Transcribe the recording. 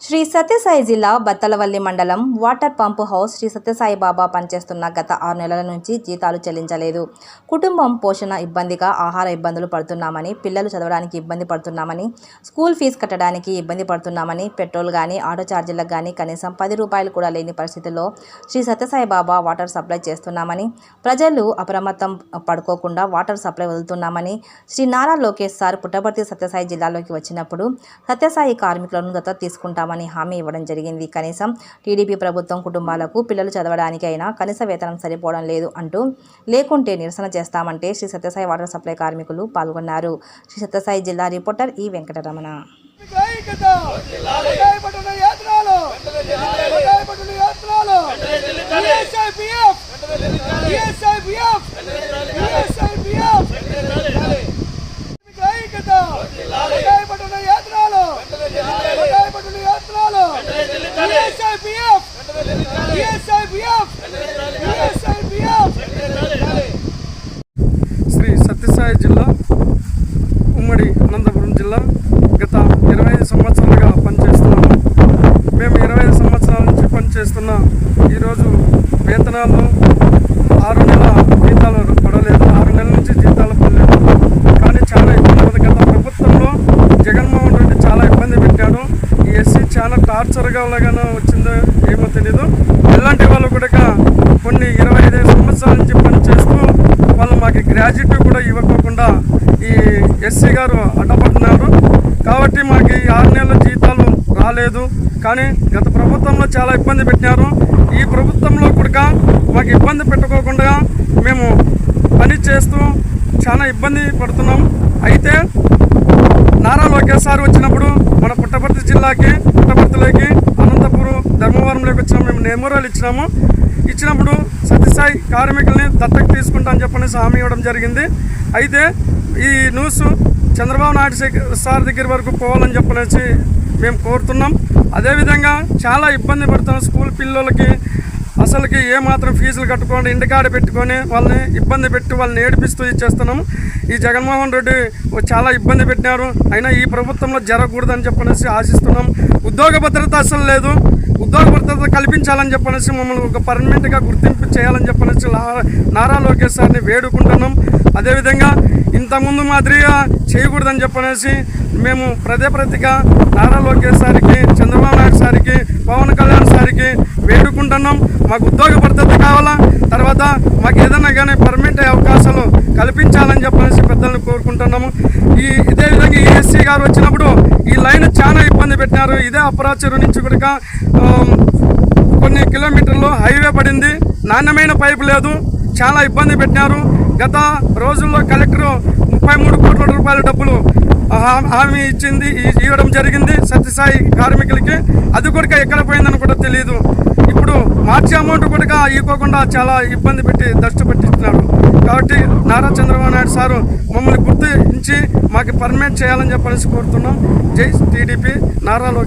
శ్రీ సత్యసాయి జిల్లా బత్తలవల్లి మండలం water pump house Shri Sathyasai Baba పనిచేస్తున్న గత ఆరు నెలల నుంచి జీతాలు చెల్లించలేదు. కుటుంబం పోషణ ఇబ్బందిగా ఆహార ఇబ్బందులు పడుతున్నామని పిల్లలు చదవడానికి ఇబ్బంది పడుతున్నామని స్కూల్ ఫీజు కట్టడానికి ఇబ్బంది పడుతున్నామని పెట్రోల్ కానీ ఆటో ఛార్జీలకు కానీ కనీసం పది రూపాయలు కూడా లేని పరిస్థితుల్లో శ్రీ సత్యసాయి బాబా వాటర్ సప్లై చేస్తున్నామని ప్రజలు అప్రమత్తం పడుకోకుండా వాటర్ సప్లై వదులుతున్నామని శ్రీ నారా లోకేష్ సార్ పుట్టపర్తి సత్యసాయి జిల్లాలోకి వచ్చినప్పుడు సత్యసాయి కార్మికులను దత్తత తీసుకుంటామని హామీ ఇవ్వడం జరిగింది. కనీసం టీడీపీ ప్రభుత్వం కుటుంబాలకు పిల్లలు చదవడానికి అయినా కనీస వేతనం సరిపోవడం లేదు అంటూ లేకుంటే నిరసన చేస్తామంటే శ్రీ సత్యసాయి వాటర్ సప్లై కార్మికులు పాల్గొన్నారు. శ్రీ సత్యసాయి జిల్లా రిపోర్టర్ ఈ వెంకటరమణ. యాత్రలు జిల్లా గత ఇరవై ఐదు సంవత్సరాలుగా పనిచేస్తున్నాము. మేము ఇరవై ఐదు సంవత్సరాల నుంచి పనిచేస్తున్న ఈరోజు వేతనాలు ఆరు నెలల జీతాలు పడలేదు. ఆరు నెలల నుంచి జీతాలు పడలేదు. కానీ చాలా ఇబ్బంది ఉంది. గత ప్రభుత్వంలో జగన్మోహన్ రెడ్డి చాలా ఇబ్బంది పెట్టాడు. ఈ ఎస్సీ చాలా టార్చర్గా లాగానే వచ్చిందో ఏమో తెలీదు. ఇలాంటి వాళ్ళు కూడా కొన్ని ఇరవై ఐదు సంవత్సరాల నుంచి పనిచేస్తూ వాళ్ళు మాకు గ్రాడ్యుయేట్ కూడా ఇవ్వకోకుండా ఈ ఎస్సీ గారు అడ్డపడుతున్నారు. కాబట్టి మాకు ఈ ఆరు నెలల జీతాలు రాలేదు. కానీ గత ప్రభుత్వంలో చాలా ఇబ్బంది పెట్టినారు. ఈ ప్రభుత్వంలో కూడా మాకు ఇబ్బంది పెట్టుకోకుండా మేము పని చేస్తూ చాలా ఇబ్బంది పడుతున్నాం. అయితే నారా లోకేష్ సార్ వచ్చినప్పుడు మన పుట్టపర్తి జిల్లాకి పుట్టపర్తిలోకి అనంతపురం ధర్మవరంలోకి వచ్చిన. మేము నెమూరాలు ఇచ్చినాము. ఇచ్చినప్పుడు సత్యసాయి కార్మికుల్ని దత్తకు తీసుకుంటామని చెప్పనేసి హామీ ఇవ్వడం జరిగింది. అయితే ఈ న్యూస్ చంద్రబాబు నాయుడు సార్ దగ్గర వరకు పోవాలని చెప్పనేసి మేము కోరుతున్నాం. అదేవిధంగా చాలా ఇబ్బంది పడుతున్నాం స్కూల్ పిల్లలకి. అసలుకి ఏ మాత్రం ఫీజులు కట్టుకొని ఇంటికాడ పెట్టుకొని వాళ్ళని ఇబ్బంది పెట్టి వాళ్ళని ఏడిపిస్తూ ఇచ్చేస్తున్నాము ఈ జగన్మోహన్ రెడ్డి చాలా ఇబ్బంది పెట్టినారు. అయినా ఈ ప్రభుత్వంలో జరగకూడదని చెప్పనేసి ఆశిస్తున్నాం. ఉద్యోగ భద్రత అసలు లేదు. ఉద్యోగ భద్రత కల్పించాలని చెప్పనేసి మమ్మల్ని ఒక పర్మనెంట్గా గుర్తింపు చేయాలని చెప్పనేసి నారా లోకేష్ సార్ని వేడుకుంటున్నాం. అదేవిధంగా ఇంతకుముందు మాదిరిగా చేయకూడదని చెప్పనేసి మేము ప్రదే ప్రతిగా నారా లోకేష్ సార్కి చంద్రబాబు నాయుడు సార్కి పవన్ కళ్యాణ్ సార్కి వేడుకుంటున్నాం. మాకు ఉద్యోగ భద్రత కావాలా? తర్వాత మాకు ఏదైనా కానీ పర్మనెంట్ అవకాశాలు కల్పించాలని చెప్పనేసి పెద్దలను కోరుకుంటున్నాము. ఈ ఇదే విధంగా ఈ ఎస్సీ గారు వచ్చినప్పుడు ఈ లైన్ చాలా ఇబ్బంది పెట్టినారు ఇదే అపరాచరు నుంచి కూడా కొన్ని కిలోమీటర్లు హైవే పడింది. నాణ్యమైన పైపు లేదు. చాలా ఇబ్బంది పెట్టినారు గత రోజుల్లో కలెక్టర్ ముప్పై మూడు కోట్ల రూపాయల డబ్బులు హామీ ఇచ్చింది ఇవ్వడం జరిగింది సత్యసాయి కార్మికులకి. అది కూడా ఎక్కడ పోయిందని కూడా తెలియదు ఇప్పుడు మార్చి అమౌంట్ కూడా ఇవ్వకుండా చాలా ఇబ్బంది పెట్టి దష్టు కాబట్టి నారా చంద్రబాబు నాయుడు సారు మమ్మల్ని గుర్తించి మాకు పర్మనెంట్ చేయాలని చెప్పనేసి కోరుతున్నాం. జై టీడీపీ నారా లోకేష్.